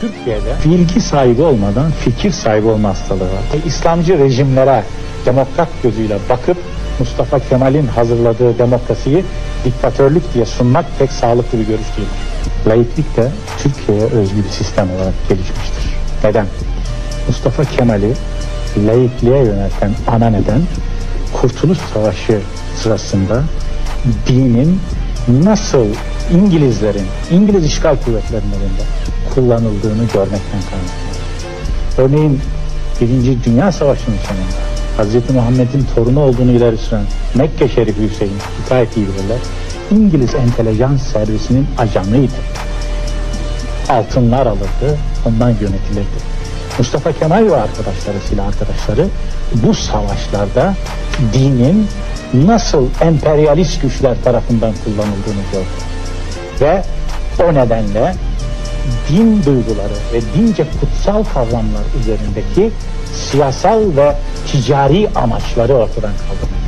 Türkiye'de bilgi sahibi olmadan fikir sahibi olma hastalığı var. E, İslamcı rejimlere demokrat gözüyle bakıp Mustafa Kemal'in hazırladığı demokrasiyi diktatörlük diye sunmak pek sağlıklı bir görüş değil. Laiklik de Türkiye'ye özgü bir sistem olarak gelişmiştir. Neden? Mustafa Kemal'i laikliğe yönelten ana neden Kurtuluş Savaşı sırasında dinin nasıl İngilizlerin, İngiliz işgal kuvvetlerinin elinde kullanıldığını görmekten kaynaklanır. Örneğin Birinci Dünya Savaşı'nın sonunda Hz. Muhammed'in torunu olduğunu ileri süren Mekke Şerifi Hüseyin gayet iyi bilirler. İngiliz entelijans servisinin ajanıydı. Altınlar alırdı, ondan yönetilirdi. Mustafa Kemal ve arkadaşları, silah arkadaşları bu savaşlarda dinin nasıl emperyalist güçler tarafından kullanıldığını gördü. Ve o nedenle din duyguları ve dince kutsal kavramlar üzerindeki siyasal ve ticari amaçları ortadan kaldırmaya